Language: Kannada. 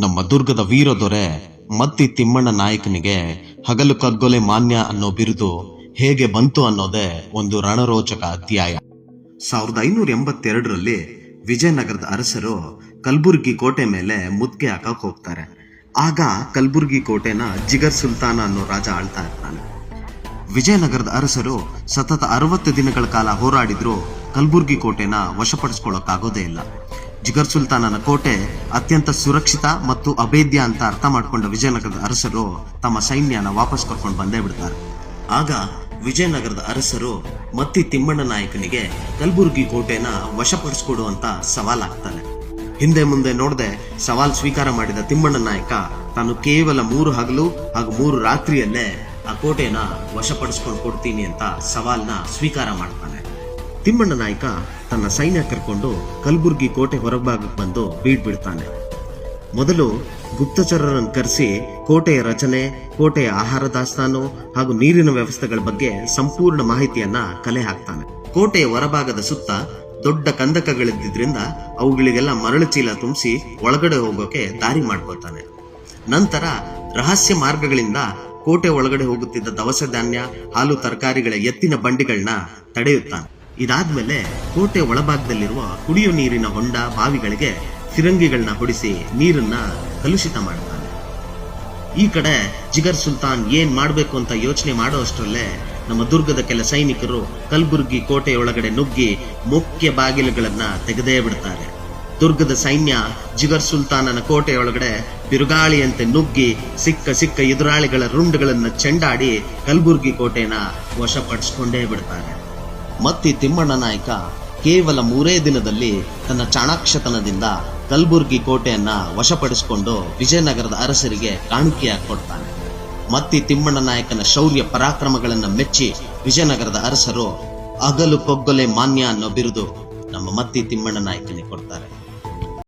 ನಮ್ಮ ದುರ್ಗದ ವೀರ ದೊರೆ ಮತ್ತಿ ತಿಮ್ಮಣ್ಣ ನಾಯಕನಿಗೆ ಹಗಲು ಕಗ್ಗೊಲೆ ಮಾನ್ಯ ಅನ್ನೋ ಬಿರುದು ಹೇಗೆ ಬಂತು ಅನ್ನೋದೇ ಒಂದು ರಣರೋಚಕ ಅಧ್ಯಾಯ. ಸಾವಿರದ ಐನೂರ ಎಂಬತ್ತೆರಡರಲ್ಲಿ ವಿಜಯನಗರದ ಅರಸರು ಕಲ್ಬುರ್ಗಿ ಕೋಟೆ ಮೇಲೆ ಮುತ್ತಿಗೆ ಹಾಕಕ್ ಹೋಗ್ತಾರೆ. ಆಗ ಕಲ್ಬುರ್ಗಿ ಕೋಟೆನ ಜಿಗರ್ ಸುಲ್ತಾನ ಅನ್ನೋ ರಾಜ ಆಳ್ತಾ ಇರ್ತಾನೆ. ವಿಜಯನಗರದ ಅರಸರು ಸತತ ಅರವತ್ತು ದಿನಗಳ ಕಾಲ ಹೋರಾಡಿದ್ರು ಕಲ್ಬುರ್ಗಿ ಕೋಟೆನ ವಶಪಡಿಸ್ಕೊಳ್ಳೋಕ್ಕಾಗೋದೇ ಇಲ್ಲ. ಜಿಗರ್ ಸುಲ್ತಾನನ ಕೋಟೆ ಅತ್ಯಂತ ಸುರಕ್ಷಿತ ಮತ್ತು ಅಭೇದ್ಯ ಅಂತ ಅರ್ಥ ಮಾಡ್ಕೊಂಡ ವಿಜಯನಗರದ ಅರಸರು ತಮ್ಮ ಸೈನ್ಯನ ವಾಪಸ್ ಕರ್ಕೊಂಡು ಬಂದೇ ಬಿಡ್ತಾರೆ. ಆಗ ವಿಜಯನಗರದ ಅರಸರು ಮತ್ತಿ ತಿಮ್ಮಣ್ಣ ನಾಯಕನಿಗೆ ಕಲ್ಬುರ್ಗಿ ಕೋಟೆನ ವಶಪಡಿಸ್ಕೊಡು ಅಂತ ಸವಾಲಾಗ್ತಾನೆ. ಹಿಂದೆ ಮುಂದೆ ನೋಡದೆ ಸವಾಲ್ ಸ್ವೀಕಾರ ಮಾಡಿದ ತಿಮ್ಮಣ್ಣ ನಾಯಕ ತಾನು ಕೇವಲ ಮೂರು ಹಗಲು ಹಾಗೂ ಮೂರು ರಾತ್ರಿಯಲ್ಲೇ ಆ ಕೋಟೆನ ವಶಪಡಿಸ್ಕೊಂಡು ಕೊಡ್ತೀನಿ ಅಂತ ಸವಾಲ್ನ ಸ್ವೀಕಾರ ಮಾಡ್ತಾನೆ. ತಿಮ್ಮಣ್ಣ ನಾಯಕ ತನ್ನ ಸೈನ್ಯ ಕರ್ಕೊಂಡು ಕಲ್ಬುರ್ಗಿ ಕೋಟೆ ಹೊರಭಾಗಕ್ಕೆ ಬಂದು ಬೀಡ್ ಬಿಡ್ತಾನೆ. ಮೊದಲು ಗುಪ್ತಚರರನ್ನು ಕರೆಸಿ ಕೋಟೆಯ ರಚನೆ, ಕೋಟೆಯ ಆಹಾರ ದಾಸ್ತಾನು ಹಾಗೂ ನೀರಿನ ವ್ಯವಸ್ಥೆಗಳ ಬಗ್ಗೆ ಸಂಪೂರ್ಣ ಮಾಹಿತಿಯನ್ನ ಕಲೆ ಹಾಕ್ತಾನೆ. ಕೋಟೆಯ ಹೊರಭಾಗದ ಸುತ್ತ ದೊಡ್ಡ ಕಂದಕಗಳಿದ್ದಿದ್ರಿಂದ ಅವುಗಳಿಗೆಲ್ಲ ಮರಳು ಚೀಲ ತುಂಬಿಸಿ ಒಳಗಡೆ ಹೋಗೋಕೆ ದಾರಿ ಮಾಡ್ಕೊತಾನೆ ನಂತರ ರಹಸ್ಯ ಮಾರ್ಗಗಳಿಂದ ಕೋಟೆ ಒಳಗಡೆ ಹೋಗುತ್ತಿದ್ದ ದವಸ ಧಾನ್ಯ, ಹಾಲು ತರಕಾರಿಗಳ ಎತ್ತಿನ ಬಂಡಿಗಳನ್ನ ತಡೆಯುತ್ತಾನೆ. ಇದಾದ್ಮೇಲೆ ಕೋಟೆ ಒಳಭಾಗದಲ್ಲಿರುವ ಕುಡಿಯುವ ನೀರಿನ ಹೊಂಡ ಬಾವಿಗಳಿಗೆ ಫಿರಂಗಿಗಳನ್ನ ಹೊಡಿಸಿ ನೀರನ್ನ ಕಲುಷಿತ ಮಾಡುತ್ತಾನೆ ಈ ಕಡೆ ಜಿಗರ್ ಸುಲ್ತಾನ್ ಏನ್ ಮಾಡಬೇಕು ಅಂತ ಯೋಚನೆ ಮಾಡೋ ಅಷ್ಟರಲ್ಲೇ ನಮ್ಮ ದುರ್ಗದ ಕೆಲ ಸೈನಿಕರು ಕಲ್ಬುರ್ಗಿ ಕೋಟೆಯೊಳಗಡೆ ನುಗ್ಗಿ ಮುಖ್ಯ ಬಾಗಿಲುಗಳನ್ನ ತೆಗೆದೇ ಬಿಡ್ತಾರೆ. ದುರ್ಗದ ಸೈನ್ಯ ಜಿಗರ್ ಸುಲ್ತಾನನ ಕೋಟೆಯೊಳಗಡೆ ಬಿರುಗಾಳಿಯಂತೆ ನುಗ್ಗಿ ಸಿಕ್ಕ ಸಿಕ್ಕ ಎದುರಾಳಿಗಳ ರುಂಡುಗಳನ್ನು ಚೆಂಡಾಡಿ ಕಲ್ಬುರ್ಗಿ ಕೋಟೆನ ವಶಪಡಿಸ್ಕೊಂಡೇ ಬಿಡ್ತಾರೆ. ಮತ್ತಿ ತಿಮ್ಮಣ್ಣ ನಾಯಕ ಕೇವಲ ಮೂರೇ ದಿನದಲ್ಲಿ ತನ್ನ ಚಾಣಾಕ್ಷತನದಿಂದ ಕಲ್ಬುರ್ಗಿ ಕೋಟೆಯನ್ನ ವಶಪಡಿಸಿಕೊಂಡು ವಿಜಯನಗರದ ಅರಸರಿಗೆ ಕಾಣಿಕೆಯಾಗಿ ಕೊಡ್ತಾನೆ. ಮತ್ತಿ ತಿಮ್ಮಣ್ಣ ನಾಯಕನ ಶೌರ್ಯ ಪರಾಕ್ರಮಗಳನ್ನ ಮೆಚ್ಚಿ ವಿಜಯನಗರದ ಅರಸರು ಅಗಲು ಕೊಗ್ಗೊಲೆ ಮಾನ್ಯ ಅನ್ನೋ ಬಿರುದು ನಮ್ಮ ಮತ್ತಿ ತಿಮ್ಮಣ್ಣ ನಾಯಕನಿಗೆ ಕೊಡ್ತಾರೆ.